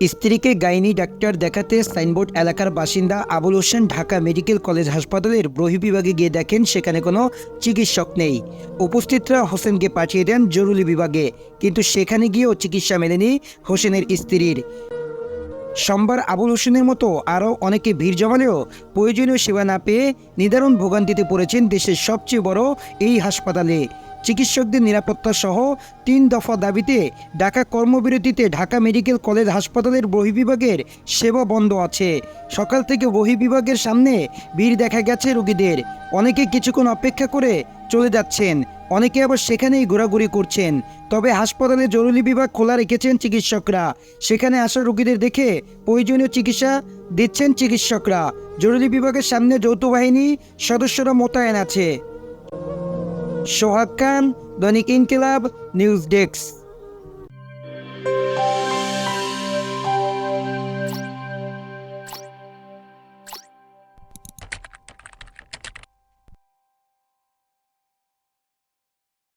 স্ত্রীকে gynae doctor দেখাতে signboard এলাকার বাসিন্দা আবুল হোসেন ঢাকা মেডিকেল কলেজ হাসপাতালের বহির্বিভাগে গিয়ে দেখেন সেখানে কোনো চিকিৎসক নেই। উপস্থিতরা হোসেনকে পাঠিয়ে দেন জরুরি বিভাগে, কিন্তু সেখানে গিয়েও চিকিৎসা মেলেনি হোসেনের স্ত্রীর। সোমবার আবুল হোসেনের মতো আরও অনেকে ভিড় জমালেও প্রয়োজনীয় সেবা না পেয়ে নিদারুণ ভোগান্তিতে পড়েছেন দেশের সবচেয়ে বড় এই হাসপাতালে। চিকিৎসকদের নিরাপত্তা সহ তিন দফা দাবিতে ঢাকা কর্মবিরতিতে ঢাকা মেডিকেল কলেজ হাসপাতালের বহির্বিভাগের সেবা বন্ধ আছে। সকাল থেকে বহির্বিভাগের সামনে ভিড় দেখা গেছে রোগীদের। অনেকে কিছুক্ষণ অপেক্ষা করে চলে যাচ্ছেন, অনেকে আবার সেখানেই ঘোরাঘুরি করছেন। তবে হাসপাতালে জরুরি বিভাগ খোলা রেখেছেন চিকিৎসকরা। সেখানে আসা রোগীদের দেখে প্রয়োজনীয় চিকিৎসা দিচ্ছেন চিকিৎসকরা। জরুরি বিভাগের সামনে যৌথ বাহিনী সদস্যরা মোতায়েন আছে। সোহাগ খান দৈনিক ইনকিলাব নিউজ ডেস্ক।